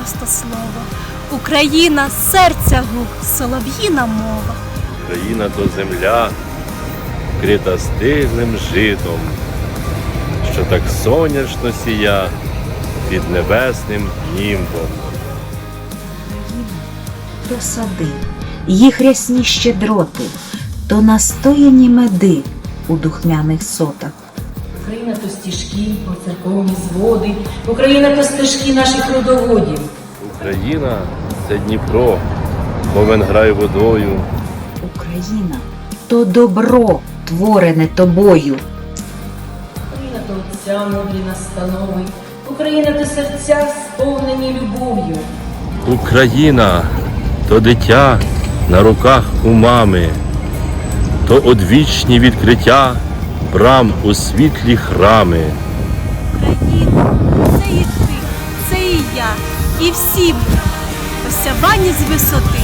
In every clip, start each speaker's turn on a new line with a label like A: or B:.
A: просто слово. Україна серця гук, солов'їна мова.
B: Країна то земля, вкрита стиглим житом, що так сонячно сія під небесним німбом.
C: то сади, їх рясні щедроти, то настояні меди у духмяних сотах.
D: Україна то стіжки, по церковні зводи, Україна то стежки наших родоводів.
B: Україна це Дніпро, повен грай водою.
C: Україна то добро, творене тобою.
D: Україна то отця мудрі настанови, Україна то серця сповнені любов'ю.
B: Україна то дитя на руках у мами, то одвічні відкриття брам у світлі храми.
A: Україна, це і ти, це і я, і всі ми, осявані з висоти,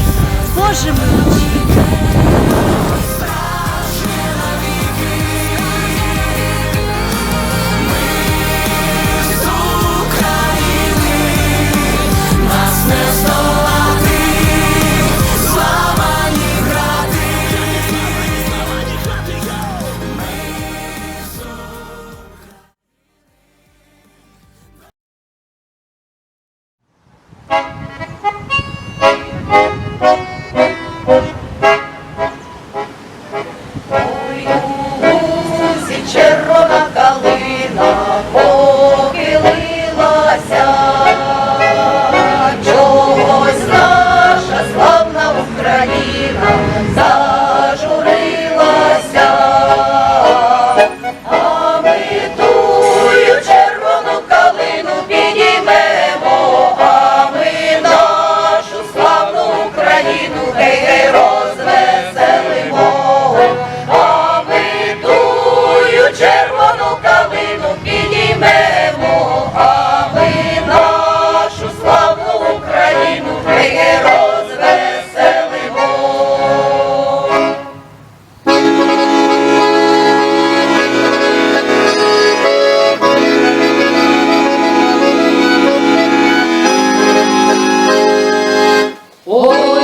A: Божими очима.
E: 오!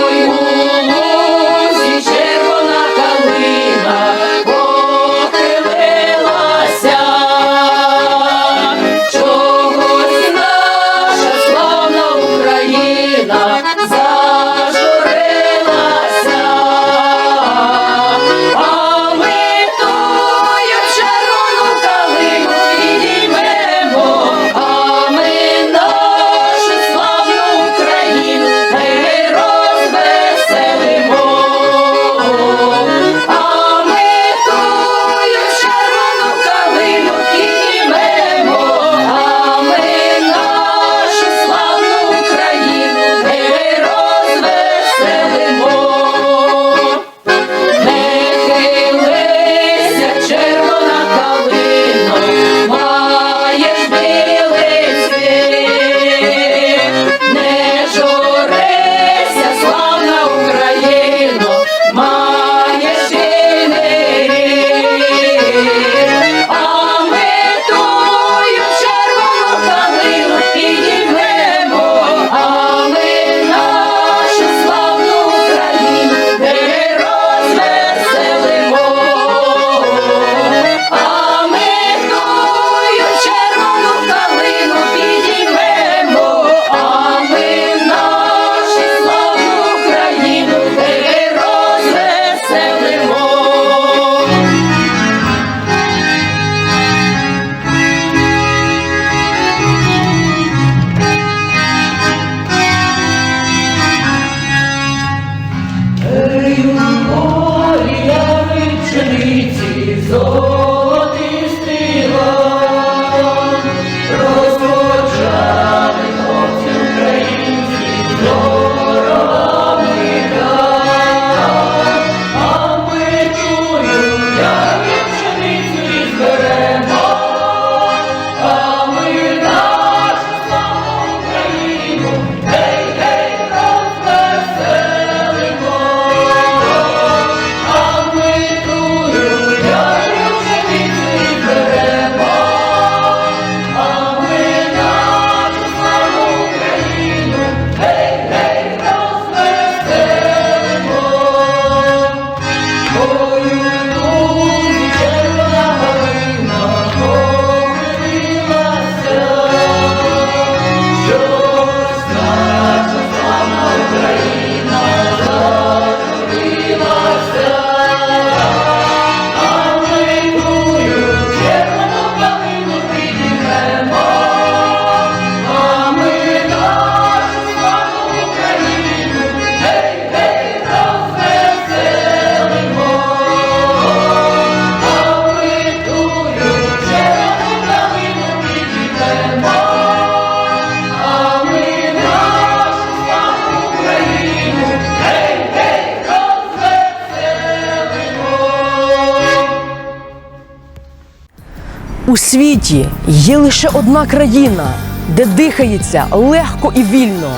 F: Світі є лише одна країна, де дихається легко і вільно.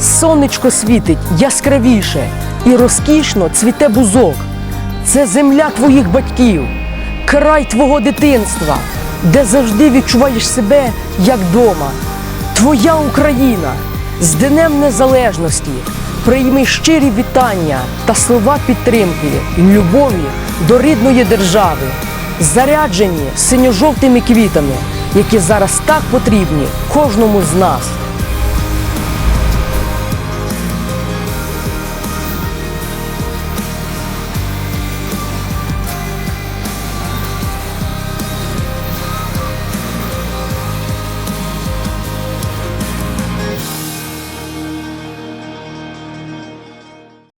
F: Сонечко світить яскравіше і розкішно цвіте бузок. Це земля твоїх батьків, край твого дитинства, де завжди відчуваєш себе як дома. Твоя Україна з Днем Незалежності прийми щирі вітання та слова підтримки і любові до рідної держави, заряджені синьо-жовтими квітами, які зараз так потрібні кожному з нас.